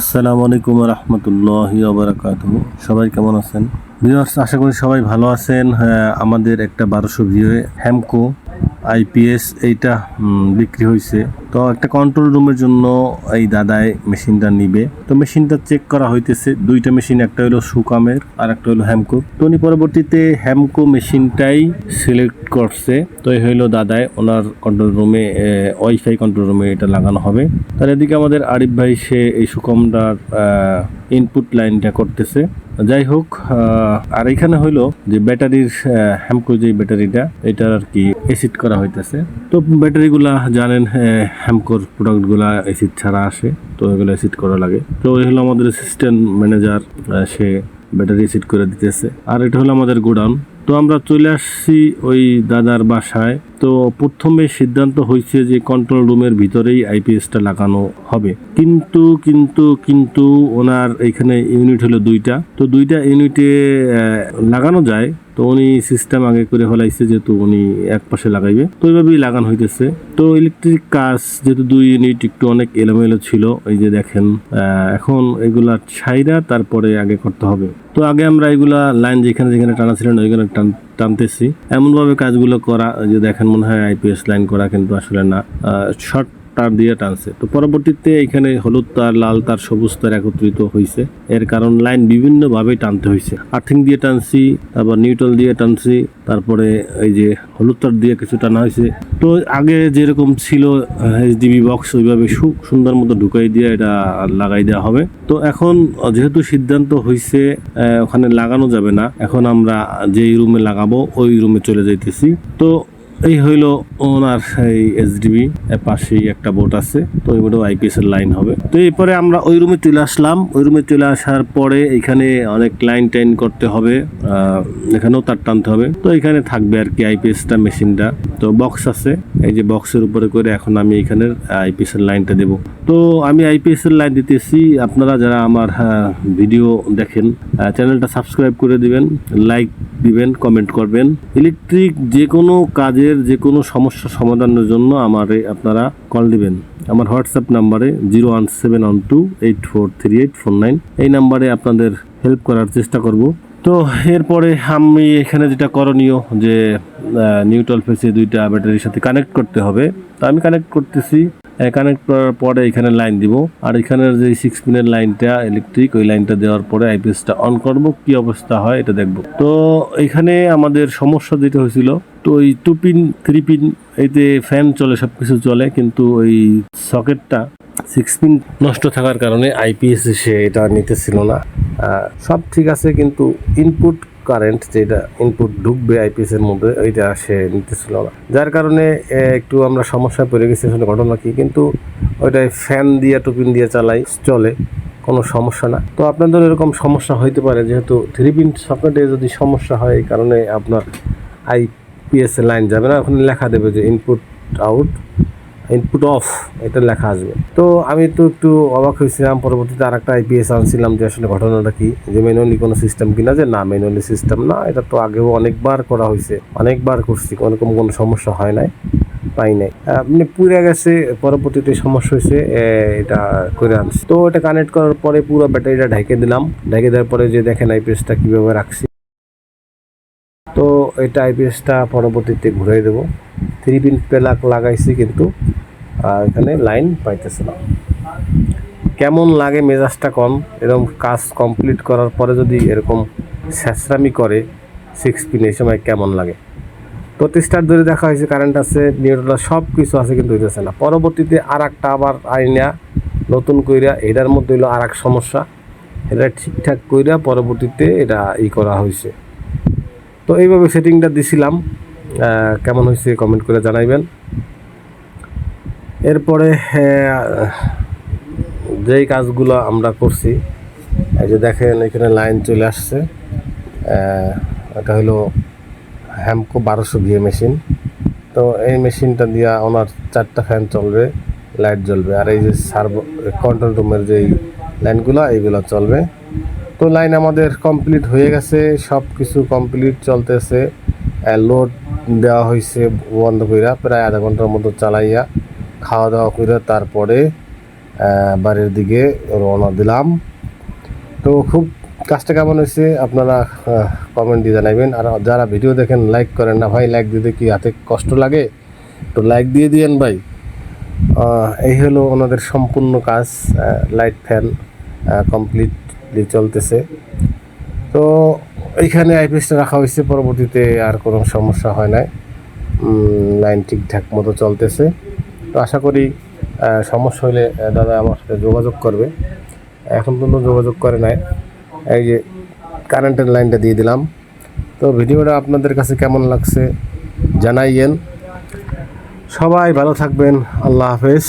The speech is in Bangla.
আসসালামু আলাইকুম রহমতুল্লাহ আবরাকাত সবাই কেমন আছেন? ভিউয়ার্স আশা করি সবাই ভালো আছেন। হ্যাঁ, আমাদের একটা বারোশো ভিউ হ্যামকো আইপিএস এইটা বিক্রি হয়েছে তো একটা কন্ট্রোল রুমের জন্য এই দাদায় মেশিনটা নিবে। তো মেশিনটা চেক করা হইতেছে। দুইটা মেশিন, একটা হলো সুকামের আর একটা হলো হ্যামকো তো উনি পরবর্তীতে হ্যামকো মেশিনটাই সিলেক্ট করছে। তো এই হইল দাদায় ওনার কন্ট্রোল রুমে ওয়াইফাই কন্ট্রোল রুমে এটা লাগানো হবে। তার এদিকে আমাদের আরিফ ভাই, সে এই সুকমটার ইনপুট লাইনটা করতেছে। যাই হোক আর এখানে হইল যে ব্যাটারির হ্যামকো যে ব্যাটারিটা এটা আর কি এসিড করা হইতেছে। তো ব্যাটারিগুলা জানেন হ্যামকোর প্রোডাক্টগুলা এসিড ছাড়া আসে, তো এগুলো এসিড করা লাগে। তো এই হলো আমাদের অ্যাসিস্ট্যান্ট ম্যানেজার সে ব্যাটারি এসিড করে দিতেছে। আর এটা হলো আমাদের গোডাউন। তো আমরা চলে আসছি ওই দাদার বাসায়। তো প্রথমে সিদ্ধান্ত হয়েছে যে কন্ট্রোল রুমের ভিতরেই আইপিএসটা লাগানো হবে। কিন্তু কিন্তু কিন্তু ওনার এখানে ইউনিট হলো দুইটা। তো দুইটা ইউনিটে লাগানো যায়। তো উনি সিস্টেম আগে করে ফেলাইছে যেহেতু উনি এক পাশে লাগাইবে। তো ওইভাবেই লাগানো হইতেছে। তো ইলেকট্রিক কাজ যেহেতু দুই ইউনিট একটু অনেক এলোমেলো ছিল, এই যে দেখেন এখন এগুলা ছাইরা তারপরে আগে করতে হবে। তো আগে আমরা এগুলা লাইন যেখানে যেখানে টানা ছিলেন ওইখানে টান- টানতেছি। এমনভাবে কাজগুলো করা যে দেখেন মনে হয় আইপিএস লাইন করা কিন্তু আসলে না। শর্ট তার দিয়ে টানছে। তো পরবর্তীতে এখানে হলুদ তার, লাল তার, সবুজ তার একত্রিত হয়েছে এর কারণ লাইন বিভিন্ন ভাবে টানতে হয়েছে আর্থিং দিয়ে টানছি, তারপর নিউট্রাল দিয়ে টানছি, তারপরে এই যে হলুদ তার দিয়ে কিছু টানা হয়েছে তো আগে যেরকম ছিল এইচডিবি বক্স ওইভাবে সু- সুন্দর মতো ঢুকাই দিয়ে এটা লাগাই দেওয়া হবে। তো এখন যেহেতু সিদ্ধান্ত হয়েছে ওখানে লাগানো যাবে না, এখন আমরা যেই রুমে লাগাবো, ওই রুমে চলে যাইতেছি। তো এই হইল ওনার এই এসডিবি পাশেই একটা বোট আছে, তো ওই বোটও আইপিএস এর লাইন হবে। তো এরপরে আমরা ওই রুমে চলে আসলাম। ওই রুমে চলে আসার পরে এখানে অনেক লাইন টাইন করতে হবে এখানেও তার টানতে হবে। তো এখানে থাকবে আর কি আইপিএস টা মেশিনটা তো বক্স আছে। এই যে বক্সের উপরে করে এখন আমি এখানের আইপিএস এর লাইনটা দেব। তো আমি আইপিএস এর লাইন দিতেছি। আপনারা যারা আমার ভিডিও দেখেন চ্যানেলটা সাবস্ক্রাইব করে দিবেন লাইক দিবেন কমেন্ট করবেন। ইলেকট্রিক যে কোনো কাজের যে কোনো সমস্যা সমাধানের জন্য আমারে আপনারা কল দিবেন। আমার হোয়াটসঅ্যাপ নাম্বারে zero one seven one two eight four three eight four nine এই নাম্বারে আপনাদের হেল্প করার চেষ্টা করব। তো এরপরে আমি এখানে যেটা করণীয় যে নিউট্রাল ফেসে দুইটা ব্যাটারির সাথে কানেক্ট করতে হবে। তো আমি কানেক্ট করতেছি। কানেক্ট করার পরে এখানে লাইন দিব। আর এখানের যে সিক্স পিনের লাইনটা ইলেকট্রিক ওই লাইনটা দেওয়ার পরে আইপিএসটা অন করব। কি অবস্থা হয় এটা দেখব। তো এখানে আমাদের সমস্যা যেটা হয়েছিল, তো ওই টু পিন থ্রি পিন এতে ফ্যান চলে সব কিছু চলে, কিন্তু ওই সকেটটা সিক্স পিন নষ্ট থাকার কারণে আইপিএস সে এটা নিতেছিল না। সব ঠিক আছে, কিন্তু ইনপুট কারেন্ট যেটা ইনপুট ঢুকবে আইপিএস এর মধ্যে, ওইটা সে নিতেছিল না। যার কারণে একটু আমরা সমস্যায় পড়ে গেছি আসলে ঘটনা কি, কিন্তু ওইটাই ফ্যান দিয়ে, টুপিন দিয়ে চালাই, চলে, কোনো সমস্যা না। তো আপনাদের এরকম সমস্যা হইতে পারে, যেহেতু থ্রি পিন সকেটে যদি সমস্যা হয়, এই কারণে আপনার আইপিএস লাইন যাবে না, ওখানে লেখা দেবে যে ইনপুট আউট ইনপুট অফ এটা লেখা আসবে। তো আমি তো একটু অবাক হয়েছিলাম পরবর্তীতে আর একটা আইপিএস আনছিলাম যে আসলে ঘটনাটা কি? যে ম্যানুয়ালি কোনো সিস্টেম কিনা যে না ম্যানুয়ালি সিস্টেম না এটা তো আগেও অনেকবার করা হয়েছে অনেকবার করছি কোনোরকম কোনো সমস্যা হয় নাই পাই নাই। আহ, মানে পুড়ে গেছে পরবর্তীতে সমস্যা হয়েছে এটা করে আনছি। তো এটা কানেক্ট করার পরে পুরো ব্যাটারিটা ঢেকে দিলাম ঢেকে দেওয়ার পরে যে দেখেন আইপিএসটা কীভাবে রাখছি। এটা আইপিএসটা পরবর্তীতে ঘুরাই দেবো। থ্রি পিন প্লাগ লাগাইছি কিন্তু এখানে লাইন পাইতেছে না। কেমন লাগে মেজাজটা কম? এরকম কাজ কমপ্লিট করার পরে যদি এরকম স্যাঁচরামি করে সিক্স পিন এই সময় কেমন লাগে? প্রতিষ্ঠার ধরে দেখা হয়েছে কারেন্ট আছে, নিউট্রাল সব কিছু আছে কিন্তু হইতেছে না। পরবর্তীতে আর একটা আবার আইনা নতুন কইরা, এটার মধ্যে হইল আর এক সমস্যা। এটা ঠিকঠাক কইরা পরবর্তীতে এটা ই করা হয়েছে তো এইভাবে সেটিংটা দিছিলাম। কেমন হয়েছে কমেন্ট করে জানাইবেন। এরপরে যেই কাজগুলো আমরা করছি, এই যে দেখেন এখানে লাইন চলে আসছে। এটা হলো হ্যামকো বারোশো বিয়ে মেশিন তো এই মেশিনটা দিয়া ওনার চারটা ফ্যান চলবে লাইট জ্বলবে। আর এই যে সার্ভ কন্ট্রোল রুমের যেই লাইনগুলো এইগুলো চলবে। তো লাইন আমাদের কমপ্লিট হয়ে গেছে সব কিছু কমপ্লিট চলতেছে লোড দেওয়া হয়েছে বন্ধ কইরা, প্রায় আধা ঘণ্টার মতো চালাইয়া খাওয়া দাওয়া কইরা তারপরে বাড়ির দিকে রওনা দিলাম। তো খুব কাজটা কেমন হয়েছে আপনারা কমেন্ট দিয়ে জানাবেন আর যারা ভিডিও দেখেন লাইক করেন না ভাই লাইক দিতে কি হাতে কষ্ট লাগে? তো লাইক দিয়ে দিয়েন ভাই। এই হলো ওনাদের সম্পূর্ণ কাজ লাইট ফ্যান কমপ্লিটলি চলতেছে। তো এইখানে আইপিএসটা রাখা হয়েছে, পরবর্তীতে আর কোনো সমস্যা হয় নাই। লাইন ঠিকঠাক মতো চলতেছে। তো আশা করি সমস্যা হলে দাদা আমার সাথে যোগাযোগ করবে। এখন পর্যন্ত যোগাযোগ করে নাই। এই যে কারেন্টের লাইনটা দিয়ে দিলাম। তো ভিডিওটা আপনাদের কাছে কেমন লাগছে জানাইয়েন। সবাই ভালো থাকবেন। আল্লাহ হাফেজ।